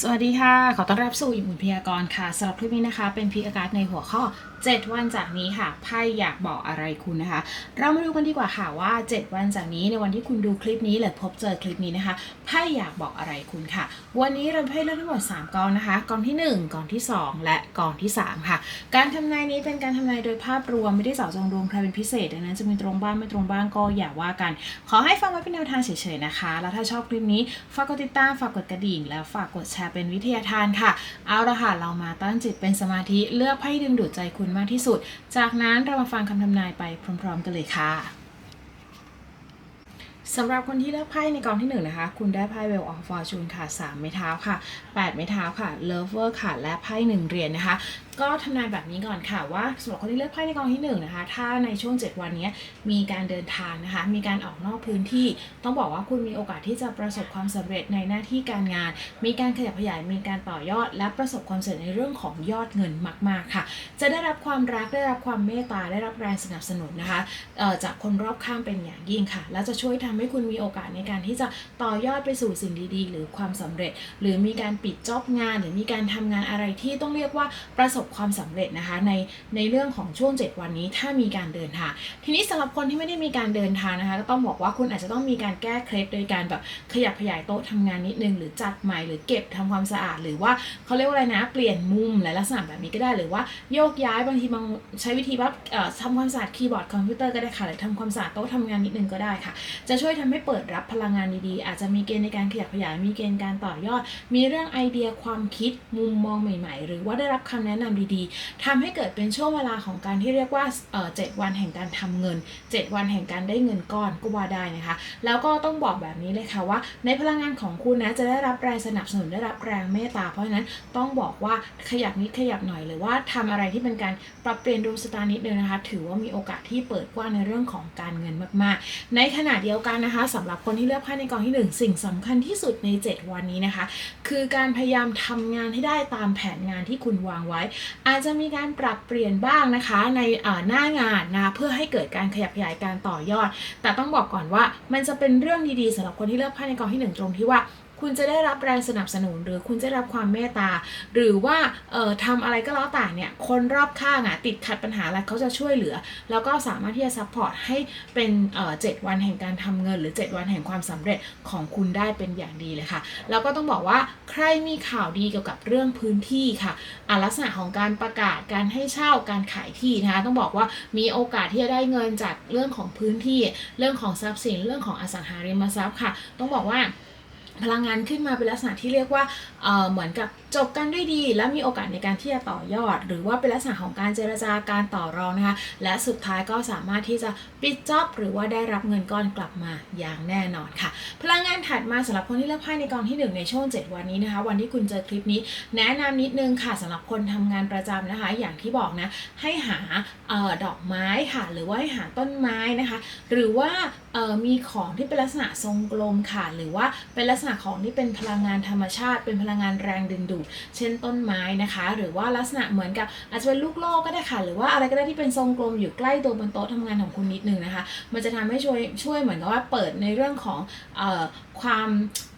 สวัสดีค่ะ ขอต้อนรับสู่อิมุนพยากรณ์ค่ะสำหรับคลิปนี้นะคะ เป็นพีอากาศในหัวข้อ 7 วันจากนี้ค่ะไพ่อยากบอกอะไรคุณนะคะ เรามาดูกันดีกว่าค่ะว่า 7 วันจากนี้ในวันที่คุณดูคลิปนี้หรือพบเจอคลิปนี้นะคะไพ่อยากบอกอะไรคุณค่ะ วันนี้เราไพ่เลือกทั้งหมด3กองนะคะกองที่ 1กองที่ 2 และกองที่ 3 ค่ะ การทำนายนี้เป็นการทำนายโดยภาพรวมไม่ได้เจาะจงดวงใครเป็นพิเศษดังนั้นจะมีตรงบ้างไม่ตรงบ้างก็อย่าว่ากัน ขอให้ฟังไว้เป็นแนวทางเฉยๆนะคะ แล้วถ้าชอบคลิปนี้ฝากกดติดตามฝากกดกระดิ่งแล้วฝากกดแชร์เป็นวิทยาทานค่ะ เอาละค่ะเรามาตั้งจิตเป็นสมาธิเลือกไพ่ดึงดูดใจคุณมากที่สุด จากนั้นเรามาฟังคำทำนายไปพร้อม ๆ กันเลยค่ะสำหรับคนที่เลือกไพ่ในกองที่หนึ่งนะคะ คุณได้ไพ่ Well of Fortune ค่ะ 3 ไม้เท้าค่ะ 8 ไม้เท้าค่ะ Lover ค่ะ และไพ่หนึ่งเหรียญนะคะ ก็ทำนายแบบนี้ก่อนค่ะว่าสำหรับคนที่เลือกไพ่ในกองที่หนึ่งนะคะ ถ้าในช่วง 7 วันนี้มีการเดินทางนะคะ มีการออกนอกพื้นที่ ต้องบอกว่าคุณมีโอกาสที่จะประสบความสำเร็จในหน้าที่การงาน มีการขยับขยาย มีการต่อยอด และประสบความสำเร็จในเรื่องของยอดเงินมาก ๆค่ะ จะได้รับความรัก ได้รับความเมตตา ได้รับแรงสนับสนุนนะคะจากคนรอบข้างเป็นอย่างยิ่งค่ะ และจะช่วยทำให้คุณมีโอกาสในการที่จะต่อยอดไปสู่สิ่งดีๆ หรือความสำเร็จ หรือมีการปิดจ็อบงาน หรือมีการทำงานอะไรที่ต้องเรียกว่าประสบความสำเร็จนะคะในในเรื่องของช่วง 7 วันนี้ถ้ามีการเดินทาง ทีนี้สำหรับคนที่ไม่ได้มีการเดินทางนะคะก็ต้องบอกว่าคุณอาจจะต้องมีการแก้เคล็ดโดยการแบบขยับขยายโต๊ะทำงานนิดนึง หรือจัดใหม่หรือเก็บทำความสะอาด หรือว่าเขาเรียกว่าอะไรนะ เปลี่ยนมุมหลายลักษณะแบบนี้ก็ได้หรือว่าโยกย้ายบางทีบางใช้วิธีว่าทำความสะอาดคีย์บอร์ดคอมพิวเตอร์ก็ได้ค่ะหรือทำความสะอาดโต๊ะทำงานนิดนึงก็ได้ค่ะ จะช่วยทำให้เปิดรับพลังงานดีๆ อาจจะมีเกณฑ์ในการขยับขยายมีเกณฑ์การต่อยอด มีเรื่องไอเดียความคิดมุมมองใหม่ ๆ หรือว่าได้รับคำแนะนำดีๆทำให้เกิดเป็นช่วงเวลาของการที่เรียกว่าเจ็ดวันแห่งการทำเงิน 7 วันแห่งการได้เงินก้อนก็ว่าได้นะคะ แล้วก็ต้องบอกแบบนี้เลยค่ะว่า ในพลังงานของคุณนะจะได้รับแรงสนับสนุนได้รับแรงเมตตาเพราะฉะนั้นต้องบอกว่าขยับนิดขยับหน่อยหรือว่าทำอะไรที่เป็นการปรับเปลี่ยนดวงชะตานิดนึงนะคะ ถือว่ามีโอกาสที่เปิดกว้างในเรื่องของการเงินมากๆ ในขณะเดียวกันนะคะสำหรับคนที่เลือกไพ่ในกองที่หนึ่งสิ่งสำคัญที่สุดใน 7 วันนี้นะคะ คือการพยายามทำงานให้ได้ตามแผนงานที่คุณวางไว้อาจจะมีการปรับเปลี่ยนบ้างนะคะในหน้างานนะเพื่อให้เกิดการขยับขยายการต่อยอด แต่ต้องบอกก่อนว่ามันจะเป็นเรื่องดีๆสำหรับคนที่เลือกไพ่ในกองที่หนึ่งตรงที่ว่า คุณจะได้รับแรงสนับสนุน หรือคุณจะได้รับความเมตตา หรือว่าเอ่อทำอะไรก็แล้วแต่เนี่ยคนรอบข้างอะติดขัดปัญหาอะไรเขาจะช่วยเหลือ แล้วก็สามารถที่จะซัพพอร์ตให้เป็นเอ่อเจ็ดวันแห่งการทำเงิน หรือ 7 วันแห่งความสำเร็จของคุณได้เป็นอย่างดีเลยค่ะ แล้วก็ต้องบอกว่าใครมีข่าวดีเกี่ยวกับเรื่องพื้นที่ค่ะอะลักษณะของการประกาศการให้เช่าการขายที่นะคะต้องบอกว่ามีโอกาสที่จะได้เงินจากเรื่องของพื้นที่ เรื่องของทรัพย์สินเรื่องของอสังหาริมทรัพย์ค่ะ ต้องบอกว่า พลังงานขึ้นมาเป็นลักษณะที่เรียกว่าเเหมือนกับจบกันด้วยดี และมีโอกาสในการที่จะต่อยอด หรือว่าเป็นลักษณะของการเจรจาการต่อรองนะคะ และสุดท้ายก็สามารถที่จะปิดจ็อบหรือว่าได้รับเงินก้อนกลับมาอย่างแน่นอนค่ะ พลังงานถัดมาสำหรับคนที่เลือกไพ่ในกองที่หนึ่งในช่วง 7 วันนี้นะคะ วันที่คุณเจอคลิปนี้ แนะนำนิดนึงค่ะสำหรับคนทำงานประจำนะคะ อย่างที่บอกนะให้หาออดอกไม้ค่ะ หรือว่าให้หาต้นไม้นะคะ หรือว่ามีของที่เป็นลักษณะทรงกลมค่ะ หรือว่าเป็นลักษณะของที่เป็นพลังงานธรรมชาติ เป็นพลังงานแรงดึงดูดเช่นต้นไม้นะคะ หรือว่าลักษณะเหมือนกับอาจจะเป็นลูกโลกก็ได้ค่ะ หรือว่าอะไรก็ได้ที่เป็นทรงกลมอยู่ใกล้ตัวบนโต๊ะทำงานของคุณนิดนึงนะคะ มันจะทำให้ช่วยช่วยเหมือนกับว่าเปิดในเรื่องของ ความ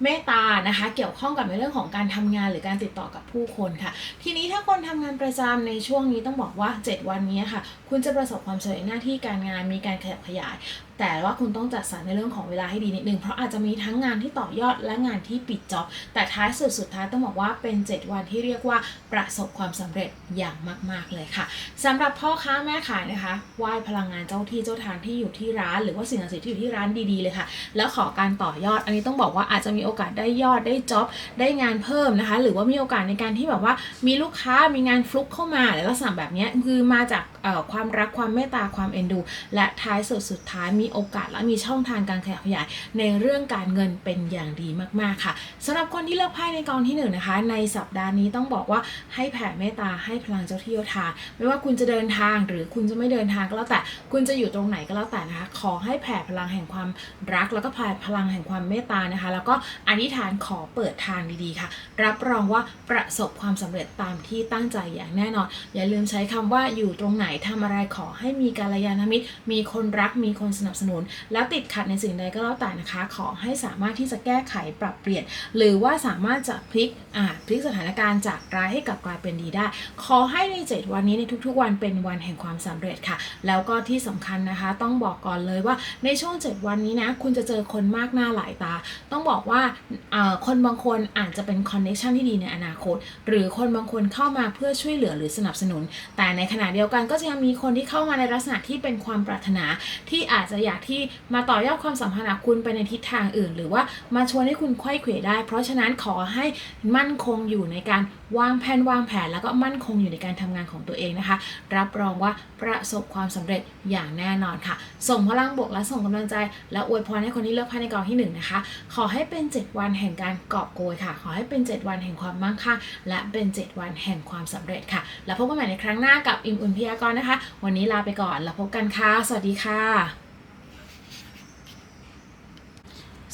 เมตตานะคะ เกี่ยวข้องกับในเรื่องของการทำงานหรือการติดต่อกับผู้คนค่ะ ทีนี้ถ้าคนทำงานประจำในช่วงนี้ต้องบอกว่า 7 วันนี้ค่ะ คุณจะประสบความสำเร็จหน้าที่การงานมีการขยับขยาย แต่ว่าคุณต้องจัดสรรในเรื่องของเวลาให้ดีนิดนึงเพราะอาจจะมีทั้งงานที่ต่อยอดและงานที่ปิดจ็อบแต่ท้ายสุดสุดท้ายต้องบอกว่าเป็น 7 วันที่เรียกว่าประสบความสำเร็จอย่างมาก ๆเลยค่ะสำหรับพ่อค้าแม่ขายนะคะไหว้พลังงานเจ้าที่เจ้าทางที่อยู่ที่ร้าน หรือว่าสิ่งศักดิ์สิทธิ์ที่อยู่ที่ร้านดีๆเลยค่ะ แล้วขอการต่อยอดอันนี้ต้องบอกว่าอาจจะมีโอกาสได้ยอดได้จ็อบได้งานเพิ่มนะคะ หรือว่ามีโอกาสในการที่แบบว่ามีลูกค้ามีงานฟลุกเข้ามาหรือลักษณะแบบนี้คือมาจากความรักความเมตตาความเอ็นดู และท้ายสุดสุดท้ายมีโอกาสและมีช่องทางการขยับขยายในเรื่องการเงินเป็นอย่างดีมากๆค่ะสำหรับคนที่เลือกไพ่ในกองที่หนึ่งนะคะ ในสัปดาห์นี้ต้องบอกว่าให้แผ่เมตตาให้พลังเจ้าที่เจ้าทางไม่ว่าคุณจะเดินทางหรือคุณจะไม่เดินทางก็แล้วแต่คุณจะอยู่ตรงไหนก็แล้วแต่นะคะ ขอให้แผ่พลังแห่งความรักแล้วก็แผ่พลังแห่งความเมตตานะคะ แล้วก็อธิษฐานขอเปิดทางดีๆค่ะ รับรองว่าประสบความสำเร็จตามที่ตั้งใจอย่างแน่นอน อย่าลืมใช้คำว่าอยู่ตรงไหนทำอะไรขอให้มีการยานมิตร มีคนรักมีคนสนับสนุน แล้วติดขัดในสิ่งใดก็แล้วแต่นะคะ ขอให้สามารถที่จะแก้ไขปรับเปลี่ยน หรือว่าสามารถจะพลิกอ่าพลิกสถานการณ์จากร้ายให้กลับกลายเป็นดีได้ ขอให้ใน 7 วันนี้ในทุกๆ วันเป็นวันแห่งความสำเร็จค่ะ แล้วก็ที่สำคัญนะคะ ต้องบอกก่อนเลยว่าในช่วง 7 วันนี้นะคุณจะเจอคนมากหน้าหลายตา ต้องบอกว่าอ่อคนบางคนอาจจะเป็นคอนเนคชันที่ดีในอนาคต หรือคนบางคนเข้ามาเพื่อช่วยเหลือหรือสนับสนุน แต่ในขณะเดียวกันก็จะยังมีคนที่เข้ามาในลักษณะที่เป็นความปรารถนา ที่อาจจะอยากที่มาต่อยอดความสัมพันธ์กับคุณไปในทิศทางอื่น หรือว่ามาชวนให้คุณค่อยเขวได้ เพราะฉะนั้นขอให้มั่นคงอยู่ในการวางแผนวางแผนแล้วก็มั่นคงอยู่ในการทำงานของตัวเองนะคะ รับรองว่าประสบความสำเร็จอย่างแน่นอนค่ะ ส่งพลังบวกและส่งกำลังใจ และอวยพรให้คนที่เลือกไพ่ในกองที่หนึ่งนะคะ ขอให้เป็น 7 วันแห่งการกอบโกยค่ะ ขอให้เป็น 7 วันแห่งความมั่งคั่งและเป็น 7 วันแห่งความสำเร็จค่ะ แล้วพบกันใหม่ในครั้งหน้ากับอิมอุ่นพยากรณ์นะคะ วันนี้ลาไปก่อนแล้วพบกันค่ะ สวัสดีค่ะ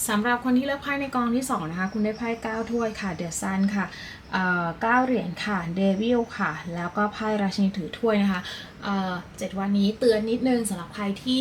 สำหรับคนที่เลือกไพ่ในกองที่ 2 นะคะ คุณได้ไพ่9ถ้วยค่ะเดอะซันค่ะเอ่อเก้าเหรียญค่ะเดวิลค่ะ แล้วก็ไพ่ราชินีถือถ้วยนะคะ เจ็ดวันนี้เตือนนิดนึงสำหรับใครที่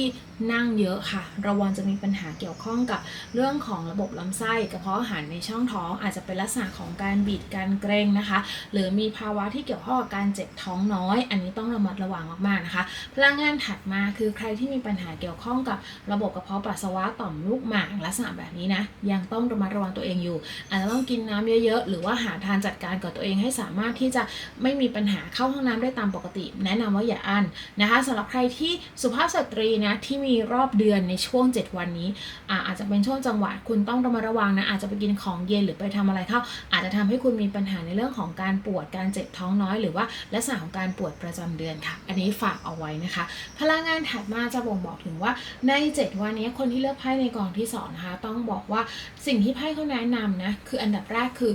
นั่งเยอะค่ะ ระวังจะมีปัญหาเกี่ยวข้องกับเรื่องของระบบลำไส้กระเพาะอาหารในช่องท้อง อาจจะเป็นลักษณะของการบิดการเกรงนะคะ หรือมีภาวะที่เกี่ยวข้องกับการเจ็บท้องน้อย อันนี้ต้องระมัดระวังมากๆนะคะ พลังงานถัดมาคือใครที่มีปัญหาเกี่ยวข้องกับระบบกระเพาะปัสสาวะต่อมลูกหมากลักษณะแบบนี้นะยังต้องระมัดระวังตัวเองอยู่ อาจจะต้องกินน้ำเยอะๆ หรือว่าหาทางจัดการกับตัวเองให้สามารถที่จะไม่มีปัญหาเข้าห้องน้ำได้ตามปกติ แนะนำว่าอย่าันนะคะสำหรับใครที่สุภาพสตรีนะที่มีรอบเดือนในช่วง 7 วันนี้อาอาจจะเป็นช่วงจังหวะคุณต้องระมัดระวังนะอาจจะไปกินของเย็นหรือไปทำอะไรเข้า อาจจะทำให้คุณมีปัญหาในเรื่องของการปวดการเจ็บท้องน้อย หรือว่าลักษณะของการปวดประจำเดือนค่ะ อันนี้ฝากเอาไว้นะคะ พลังงานถัดมาจะบ่งบอกถึงว่าใน 7 วันนี้คนที่เลือกไพ่ในกองที่สองนะคะต้องบอกว่าสิ่งที่ไพ่เขาแนะนำนะคืออันดับแรกคือ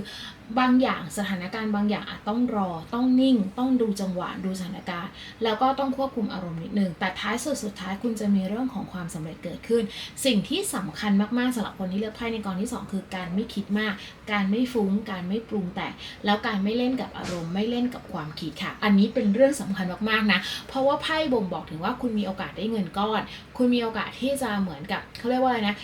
บางอย่างสถานการณ์บางอย่างอาจต้องรอ ต้องนิ่ง ต้องดูจังหวะดูสถานการณ์ แล้วก็ต้องควบคุมอารมณ์นิดนึง แต่ท้ายสุดสุดท้ายคุณจะมีเรื่องของความสำเร็จเกิดขึ้น สิ่งที่สำคัญมากๆสำหรับคนที่เลือกไพ่ในกองที่ 2 คือการไม่คิดมาก การไม่ฟุ้ง การไม่ปรุงแต่งแล้วการไม่เล่นกับอารมณ์ ไม่เล่นกับความคิดค่ะ อันนี้เป็นเรื่องสำคัญมากๆนะ เพราะว่าไพ่บ่งบอกถึงว่าคุณมีโอกาสได้เงินก้อน คุณมีโอกาสที่จะเหมือนกับเขาเรียกว่าอะไรนะ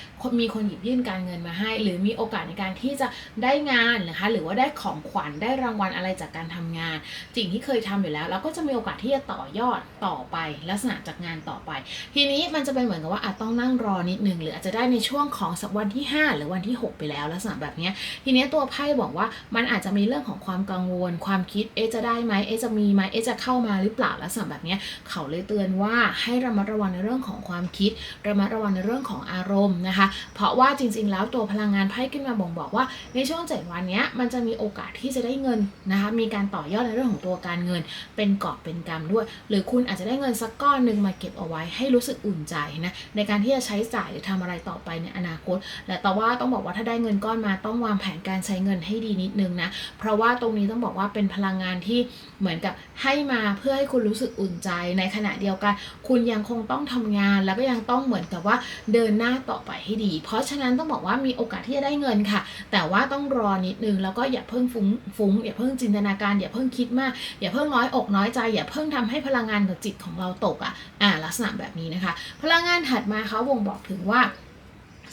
มีคนหยิบยื่นการเงินมาให้ หรือมีโอกาสในการที่จะได้งานนะคะ หรือว่าได้ของขวัญได้รางวัลอะไรจากการทำงานสิ่งที่เคยทำอยู่แล้วแล้วก็จะมีโอกาสที่จะต่อยอดต่อไป ลักษณะจากงานต่อไป ทีนี้มันจะเป็นเหมือนกับว่าอาจต้องนั่งรอนิดนึงหรืออาจจะได้ในช่วงของสักวันที่ 5 หรือวันที่ 6 ไปแล้วลักษณะแบบนี้ทีนี้ตัวไพ่บอกว่ามันอาจจะมีเรื่องของความกังวล ความคิดเอจะได้ไหมเอจะมีไหมเอจะเข้ามาหรือเปล่าลักษณะแบบนี้เขาเลยเตือนว่าให้ระมัดระวังในเรื่องของความคิดระมัดระวังในเรื่องของอารมณ์นะคะ เพราะว่าจริง ๆ แล้วตัวพลังงานไพ่ขึ้นมาบ่งบอกว่าในช่วง7วันนี้มันจะมีโอกาสที่จะได้เงินนะคะ มีการต่อยอดในเรื่องของตัวการเงิน เป็นกอบเป็นกำด้วย หรือคุณอาจจะได้เงินสักก้อนหนึ่งมาเก็บเอาไว้ให้รู้สึกอุ่นใจนะในการที่จะใช้จ่ายหรือทำอะไรต่อไปในอนาคต และแต่ว่าต้องบอกว่าถ้าได้เงินก้อนมาต้องวางแผนการใช้เงินให้ดีนิดนึงนะ เพราะว่าตรงนี้ต้องบอกว่าเป็นพลังงานที่เหมือนกับให้มาเพื่อให้คุณรู้สึกอุ่นใจ ในขณะเดียวกัน คุณยังคงต้องทำงานแล้วก็ยังต้องเหมือนกับว่าเดินหน้าต่อไปให้ดี เพราะฉะนั้นต้องบอกว่ามีโอกาสที่จะได้เงินค่ะ แต่ว่าต้องรอนิดนึงแล้วก็อย่าเพิ่งฟุ้งฟุ้งอย่าเพิ่งจินตนาการ อย่าเพิ่งคิดมาก อย่าเพิ่งน้อยอกน้อยใจ อย่าเพิ่งทำให้พลังงานกับจิตของเราตกอะอ่าลักษณะแบบนี้นะคะ พลังงานถัดมาเขาวงบอกถึงว่า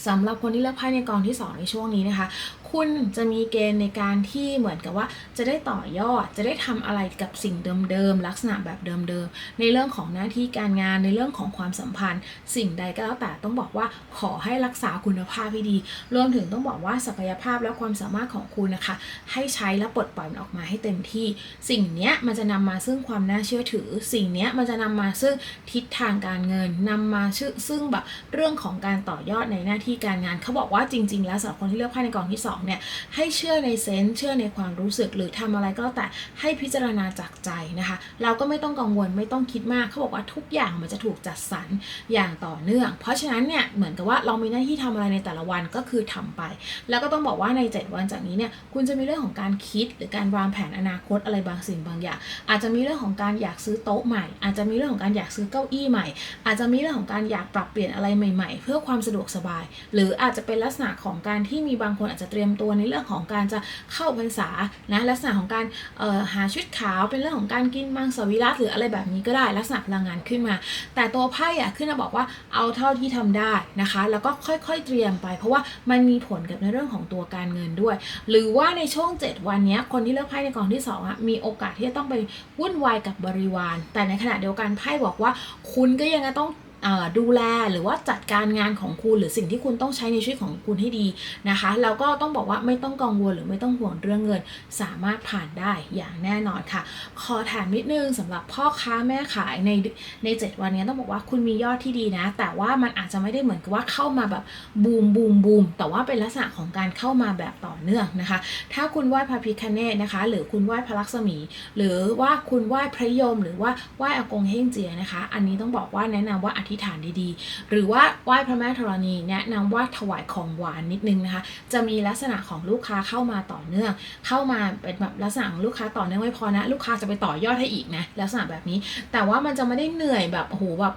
สำหรับคนที่เลือกไพ่ในกองที่ 2 ในช่วงนี้นะคะ คุณจะมีเกณฑ์ในการที่เหมือนกับว่าจะได้ต่อยอดจะได้ทำอะไรกับสิ่งเดิมๆลักษณะแบบเดิมๆในเรื่องของหน้าที่การงานในเรื่องของความสัมพันธ์ สิ่งใดก็แล้วแต่ต้องบอกว่าขอให้รักษาคุณภาพให้ดี รวมถึงต้องบอกว่าศักยภาพและความสามารถของคุณนะคะ ให้ใช้และปลดปล่อยมันออกมาให้เต็มที่ สิ่งนี้มันจะนำมาซึ่งความน่าเชื่อถือ สิ่งนี้มันจะนำมาซึ่งทิศทางการเงินนำมาชื่อซึ่งแบบเรื่องของการต่อยอดในหน้าที่การงานเขาบอกว่าจริง ๆ แล้วสำหรับคนที่เลือกไพ่ในกองที่สองเนี่ยให้เชื่อในเซนส์เชื่อในความรู้สึก หรือทำอะไรก็แล้วแต่ให้พิจารณาจากใจนะคะ เราก็ไม่ต้องกังวลไม่ต้องคิดมากเขาบอกว่าทุกอย่างมันจะถูกจัดสรรอย่างต่อเนื่อง เพราะฉะนั้นเนี่ยเหมือนกับว่าเรามีหน้าที่ทำอะไรในแต่ละวันก็คือทำไป แล้วก็ต้องบอกว่าใน 7 วันจากนี้เนี่ยคุณจะมีเรื่องของการคิด หรือการวางแผนอนาคตอะไรบางสิ่งบางอย่าง อาจจะมีเรื่องของการอยากซื้อโต๊ะใหม่ อาจจะมีเรื่องของการอยากซื้อเก้าอี้ใหม่ อาจจะมีเรื่องของการอยากปรับเปลี่ยนอะไรใหม่ ๆ เพื่อความสะดวกสบาย หรืออาจจะเป็นลักษณะของการที่มีบางคนอาจจะเตรียมตัวในเรื่องของการจะเข้าพรรษานะลักษณะของการหาชุดขาวเป็นเรื่องของการกินมังสวิรัตหรืออะไรแบบนี้ก็ได้ลักษณะพลังงานขึ้นมา แต่ตัวไพ่อะขึ้นมาบอกว่าเอาเท่าที่ทำได้นะคะ แล้วก็ค่อยๆเตรียมไป เพราะว่ามันมีผลกับในเรื่องของตัวการเงินด้วย หรือว่าในช่วง 7 วันนี้คนที่เลือกไพ่ในกองที่2อะมีโอกาสที่จะต้องไปวุ่นวายกับบริวาร แต่ในขณะเดียวกันไพ่บอกว่าคุณก็ยังต้อง ดูแลหรือว่าจัดการงานของคุณหรือสิ่งที่คุณต้องใช้ในชีวิตของคุณให้ดีนะคะ แล้วก็ต้องบอกว่าไม่ต้องกังวลหรือไม่ต้องห่วงเรื่องเงิน สามารถผ่านได้อย่างแน่นอนค่ะ ขอถามนิดนึงสำหรับพ่อค้าแม่ขายในใน 7 วันนี้ต้องบอกว่าคุณมียอดที่ดีนะ แต่ว่ามันอาจจะไม่ได้เหมือนกับว่าเข้ามาแบบบูมบูมบูมแต่ว่าเป็นลักษณะของการเข้ามาแบบต่อเนื่องนะคะ ถ้าคุณไหว้พระพิคเนตนะคะ หรือคุณไหว้พระลักษมี หรือว่าคุณไหว้พระยม หรือว่าไหว้อากงเฮงเจียนะคะ อันนี้ต้องบอกว่าแนะนำว่าอาทิธิษฐานดีๆ หรือว่าไหว้พระแม่ธรณีแนะนำว่าถวายของหวานนิดนึงนะคะ จะมีลักษณะของลูกค้าเข้ามาต่อเนื่อง เข้ามาเป็นแบบลักษณะของลูกค้าต่อเนื่องไม่พอนะ ลูกค้าจะไปต่อยอดให้อีกนะลักษณะแบบนี้ แต่ว่ามันจะไม่ได้เหนื่อยแบบโอ้โหแบบ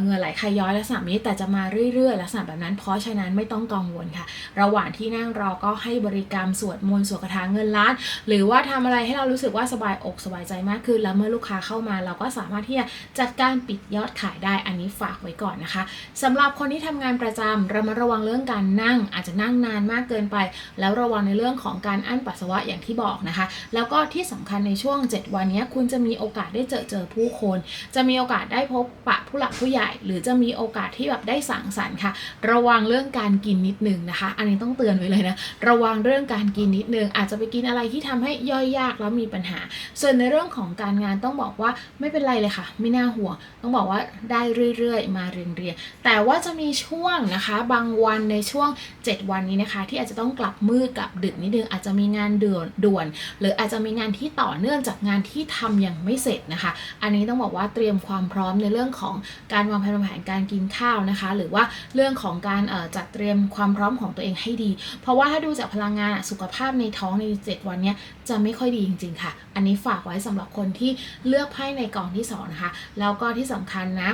เหงื่อไหลใคย้อยลักษณะนี้แต่จะมาเรื่อยๆลักษณะแบบนั้น เพราะฉะนั้นไม่ต้องกังวลค่ะ ระหว่างที่นั่งรอก็ให้บริกรรมสวดมนต์สวดคาถาเงินล้าน หรือว่าทำอะไรให้เรารู้สึกว่าสบายอกสบายใจมากขึ้น แล้วเมื่อลูกค้าเข้ามา เราก็สามารถที่จะจัดการปิดยอดขายได้อันนี้ฝากไว้ก่อนนะคะสำหรับคนที่ทำงานประจำระมัดระวังเรื่องการนั่ง อาจจะนั่งนานมากเกินไป แล้วระวังในเรื่องของการอั้นปัสสาวะอย่างที่บอกนะคะ แล้วก็ที่สำคัญในช่วง 7 วันนี้คุณจะมีโอกาสได้เจอเจอผู้คน จะมีโอกาสได้พบปะผู้หลักผู้ใหญ่ หรือจะมีโอกาสที่แบบได้สังสรรค์ค่ะ ระวังเรื่องการกินนิดนึงนะคะ อันนี้ต้องเตือนไว้เลยนะ ระวังเรื่องการกินนิดนึง อาจจะไปกินอะไรที่ทำให้ย่อยยากแล้วมีปัญหา ส่วนในเรื่องของการงานต้องบอกว่าไม่เป็นไรเลยค่ะ ไม่น่าห่วง ต้องบอกว่าได้เรื่อยๆ มาเรียนๆแต่ว่าจะมีช่วงนะคะ บางวันในช่วง 7 วันนี้นะคะ ที่อาจจะต้องกลับมืดกลับดึกนิดนึง อาจจะมีงานด่วนด่วน หรืออาจจะมีงานที่ต่อเนื่องจากงานที่ทำยังไม่เสร็จนะคะ อันนี้ต้องบอกว่าเตรียมความพร้อมในเรื่องของการวางแผนวางแผนการกินข้าวนะคะ หรือว่าเรื่องของการจัดเตรียมความพร้อมของตัวเองให้ดี เพราะว่าถ้าดูจากพลังงานสุขภาพในท้องใน 7 วันเนี้ยจะไม่ค่อยดีจริง ๆ ค่ะ อันนี้ฝากไว้สำหรับคนที่เลือกไพ่ในกล่องที่สองนะคะ แล้วก็ที่สำคัญนะ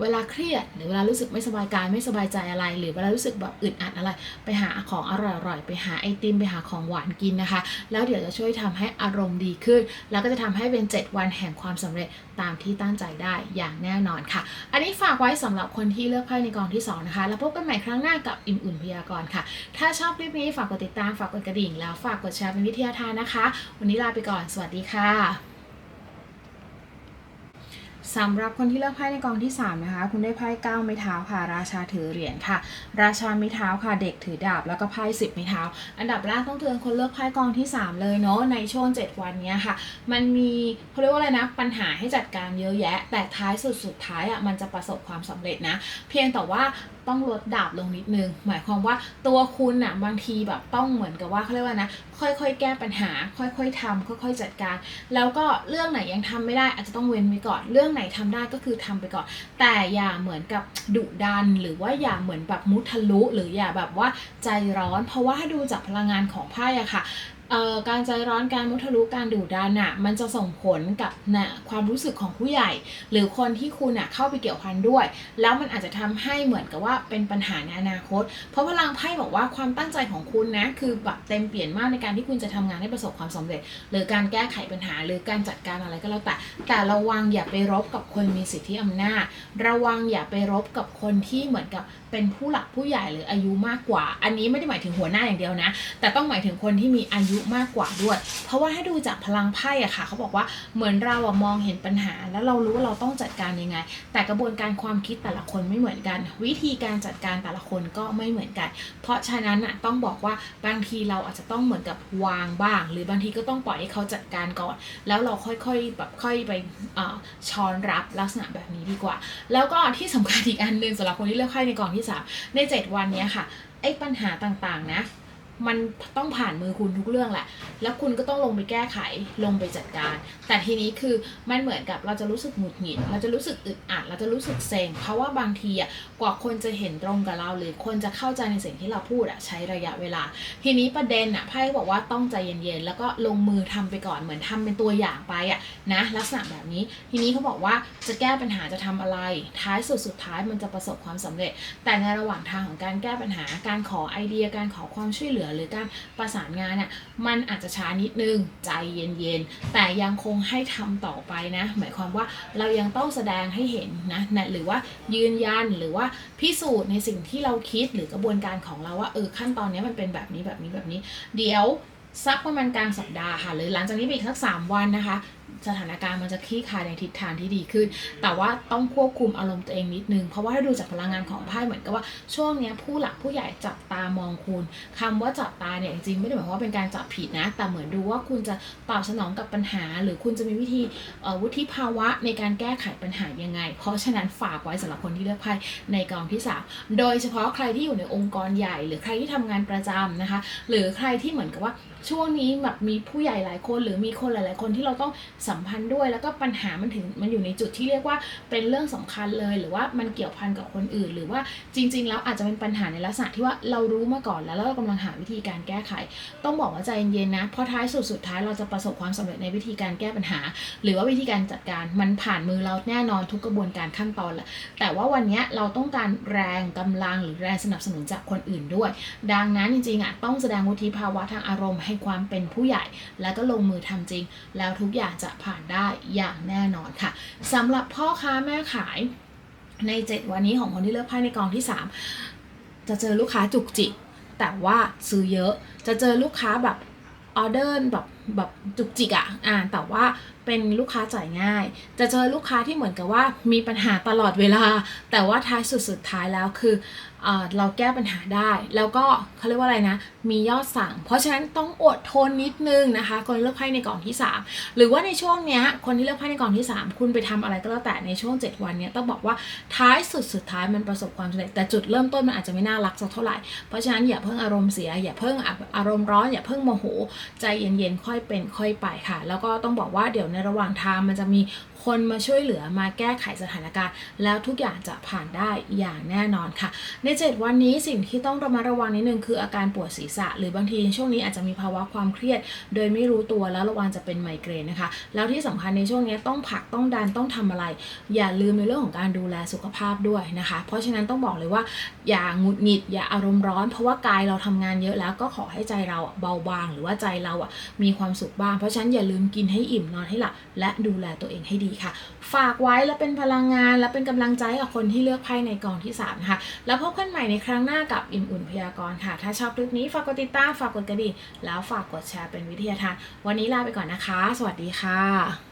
เวลาเครียดหรือเวลารู้สึกไม่สบายกายไม่สบายใจอะไร หรือเวลารู้สึกแบบอึดอัดอะไร ไปหาของอร่อยๆไปหาไอติมไปหาของหวานกินนะคะ แล้วเดี๋ยวจะช่วยทำให้อารมณ์ดีขึ้น แล้วก็จะทำให้เป็น 7 วันแห่งความสำเร็จตามที่ตั้งใจได้อย่างแน่นอนค่ะ อันนี้ฝากไว้สำหรับคนที่เลือกไพ่ในกองที่ 2 นะคะ แล้วพบกันใหม่ครั้งหน้ากับอิ่มอุ่นพยากรณ์ค่ะ ถ้าชอบคลิปนี้ฝากกดติดตามฝากกดกระดิ่ง แล้วฝากกดแชร์เป็นวิทยาทานนะคะ วันนี้ลาไปก่อนสวัสดีค่ะ สำหรับคนที่เลือกไพ่ในกองที่ 3 นะคะ คุณได้ไพ่9ไม้เท้าค่ะ ราชาถือเหรียญค่ะ ราชาไม้เท้าค่ะ เด็กถือดาบ แล้วก็ไพ่10ไม้เท้า อันดับแรกต้องเตือนคนเลือกไพ่กองที่ 3 เลยเนาะ ในช่วง 7 วันนี้ค่ะ มันมีเขาเรียกว่าอะไรนะ ปัญหาให้จัดการเยอะแยะ แต่ท้ายสุดสุดท้ายอะ มันจะประสบความสำเร็จนะ เพียงแต่ว่า ต้องลดดาบลงนิดนึง หมายความว่าตัวคุณน่ะบางทีแบบต้องเหมือนกับว่าเขาเรียกว่านะ ค่อยๆ แก้ปัญหา ค่อยๆทำค่อย ๆ จัดการ แล้วก็เรื่องไหนยังทำไม่ได้อาจจะต้องเว้นไว้ก่อน เรื่องไหนทำได้ก็คือทำไปก่อน แต่อย่าเหมือนกับดุดัน หรือว่าอย่าเหมือนแบบมุทะลุ หรืออย่าแบบว่าใจร้อน เพราะว่าดูจากพลังงานของไพ่อะค่ะ การใจร้อนการมุทะลุการดุดันน่ะมันจะส่งผลกับนะความรู้สึกของผู้ใหญ่ หรือคนที่คุณน่ะเข้าไปเกี่ยวพันด้วย แล้วมันอาจจะทำให้เหมือนกับว่าเป็นปัญหาในอนาคต เพราะพลังไพ่บอกว่าความตั้งใจของคุณนะคือแบบเต็มเปลี่ยนมากในการที่คุณจะทำงานให้ประสบความสำเร็จ หรือการแก้ไขปัญหา หรือการจัดการอะไรก็แล้วแต่ แต่ระวังอย่าไปรบกับคนมีสิทธิอำนาจ ระวังอย่าไปรบกับคนที่เหมือนกับเป็นผู้หลักผู้ใหญ่หรืออายุมากกว่า อันนี้ไม่ได้หมายถึงหัวหน้าอย่างเดียวนะ แต่ต้องหมายถึงคนที่มีอายุมากกว่าด้วย เพราะว่าถ้ดูจากพลังไพ่อะค่ะเขาบอกว่าเหมือนเราอะมองเห็นปัญหา แล้วเรารู้ว่าเราต้องจัดการยังไง แต่กระบวนการความคิดแต่ละคนไม่เหมือนกัน วิธีการจัดการแต่ละคนก็ไม่เหมือนกัน เพราะฉะนั้นอะต้องบอกว่าบางทีเราอาจจะต้องเหมือนกับวางบ้าง หรือบางทีก็ต้องปล่อยให้เขาจัดการก่อน แล้วเราค่อยๆแบบค่อยไปอช้อนรับลักษณะแบบนี้ดีกว่า แล้วก็ที่สำคัญอีกอันหนึ่งสำหรับคนที่เลือกไพ่ในกองที่สามใน 7 วันนี้ค่ะไอ้ปัญหาต่างๆนะ มันต้องผ่านมือคุณทุกเรื่องแหละ แล้วคุณก็ต้องลงไปแก้ไข ลงไปจัดการ แต่ทีนี้คือมันเหมือนกับเราจะรู้สึกหงุดหงิด เราจะรู้สึกอึดอัด เราจะรู้สึกเซ็ง เพราะว่าบางทีอะ กว่าคนจะเห็นตรงกับเรา หรือคนจะเข้าใจในสิ่งที่เราพูดอะใช้ระยะเวลา ทีนี้ประเด็นอะไพ่บอกว่าต้องใจเย็นๆ แล้วก็ลงมือทำไปก่อน เหมือนทำเป็นตัวอย่างไปอะนะ ลักษณะแบบนี้ ทีนี้เขาบอกว่าจะแก้ปัญหาจะทำอะไร ท้ายสุดสุดท้ายมันจะประสบความสำเร็จ แต่ในระหว่างทางของการแก้ปัญหา การขอไอเดีย การขอความช่วยเหลือหรือการประสานงานน่ะมันอาจจะช้านิดนึงใจเย็นๆ แต่ยังคงให้ทำต่อไปนะ หมายความว่าเรายังต้องแสดงให้เห็นนะนะหรือว่ายืนยันหรือว่าพิสูจน์ในสิ่งที่เราคิดหรือกระบวนการของเราว่าเออขั้นตอนนี้มันเป็นแบบนี้แบบนี้แบบนี้ เดี๋ยวสักประมาณกลางสัปดาห์ค่ะ หรือหลังจากนี้ไปอีกสักสามวันนะคะ สถานการณ์มันจะคลี่คลายในทิศทางที่ดีขึ้น แต่ว่าต้องควบคุมอารมณ์ตัวเองนิดนึง เพราะว่าถ้าดูจากพลังงานของไพ่เหมือนกับว่าช่วงนี้ผู้หลักผู้ใหญ่จับตามองคุณคำว่าจับตาเนี่ยจริงๆไม่ได้หมายความว่าเป็นการจับผิดนะ แต่เหมือนดูว่าคุณจะตอบสนองกับปัญหา หรือคุณจะมีวิธีวุฒิภาวะในการแก้ไขปัญหายังไง เพราะฉะนั้นฝากไว้สำหรับคนที่เลือกไพ่ในกองที่สามโดยเฉพาะใครที่อยู่ในองค์กรใหญ่ หรือใครที่ทำงานประจำนะคะ หรือใครที่เหมือนกับว่าช่วงนี้แบบมีผู้ใหญ่หลายคน หรือมีคนหลาย ๆ คนที่เราต้องสัมพันธ์ด้วย แล้วก็ปัญหามันถึงมันอยู่ในจุดที่เรียกว่าเป็นเรื่องสำคัญเลย หรือว่ามันเกี่ยวพันกับคนอื่น หรือว่าจริง ๆ แล้วอาจจะเป็นปัญหาในลักษณะที่ว่าเรารู้มาก่อนแล้วเรากำลังหาวิธีการแก้ไข ต้องบอกว่าใจเย็นๆนะเพราะท้ายสุดสุดท้ายเราจะประสบความสำเร็จในวิธีการแก้ปัญหา หรือว่าวิธีการจัดการมันผ่านมือเราแน่นอนทุกกระบวนการขั้นตอนแหละแต่ว่าวันนี้เราต้องการแรงกำลังหรือแรงสนับสนุนจากคนอื่นด้วย ดังนั้นจริงๆอะต้องแสดงวุฒิภาวะทางอารมณ์ให้ความเป็นผู้ใหญ่ แล้วก็ลงมือทำจริง แล้วทุกอย่างจะผ่านได้อย่างแน่นอนค่ะสำหรับพ่อค้าแม่ขายใน 7 วันนี้ของคนที่เลือกไพ่ในกองที่ 3 จะเจอลูกค้าจุกจิก แต่ว่าซื้อเยอะจะเจอลูกค้าแบบออเดอร์แบบแบบจุกจิกอะอ่าแต่ว่าเป็นลูกค้าจ่ายง่าย จะเจอลูกค้าที่เหมือนกับว่ามีปัญหาตลอดเวลา แต่ว่าท้ายสุดสุดท้ายแล้วคือ เราแก้ปัญหาได้ แล้วก็เขาเรียกว่าอะไรนะ มียอดสั่ง เพราะฉะนั้นต้องอดทนนิดนึงนะคะคนเลือกไพ่ในกล่องที่ 3 หรือว่าในช่วงเนี้ยคนที่เลือกไพ่ในกล่องที่ 3 คุณไปทำอะไรก็แล้วแต่ในช่วง 7 วันเนี้ยต้องบอกว่าท้ายสุดสุดท้ายมันประสบความสำเร็จแต่จุดเริ่มต้นมันอาจจะไม่น่ารักสักเท่าไหร่เพราะฉะนั้นอย่าเพิ่งอารมณ์เสีย อย่าเพิ่งอารมณ์ร้อนอย่าเพิ่งโมโหใจเย็นๆค่อยเป็นค่อยไปค่ะ แล้วก็ต้องบอกว่าเดี๋ยวในระหว่างทางมันจะมี คนมาช่วยเหลือมาแก้ไขสถานการณ์ แล้วทุกอย่างจะผ่านได้อย่างแน่นอนค่ะ ใน 7 วันนี้สิ่งที่ต้องระมัดระวังนิดนึงคืออาการปวดศีรษะ หรือบางทีช่วงนี้อาจจะมีภาวะความเครียด โดยไม่รู้ตัวแล้วระวังจะเป็นไมเกรนนะคะ แล้วที่สำคัญในช่วงนี้ต้องผักต้องดันต้องทำอะไร อย่าลืมในเรื่องของการดูแลสุขภาพด้วยนะคะ เพราะฉะนั้นต้องบอกเลยว่าอย่าหงุดหงิดอย่าอารมณ์ร้อน เพราะว่ากายเราทำงานเยอะแล้วก็ขอให้ใจเราเบาบาง หรือว่าใจเราอะมีความสุขบ้าง เพราะฉะนั้นอย่าลืมกินให้อิ่มนอนให้หลับและดูแลตัวเองให้ดีค่ะ ฝากไว้และเป็นพลังงาน และเป็นกำลังใจกับคนที่เลือกไพ่ในกองที่3นะคะแล้วพบกันใหม่ในครั้งหน้ากับอิ่มอุ่นพยากรณ์ค่ะ ถ้าชอบคลิปนี้ฝากกดติดตามฝากกดกระดิ่งแล้วฝากกดแชร์เป็นวิทยาทาน วันนี้ลาไปก่อนนะคะ สวัสดีค่ะ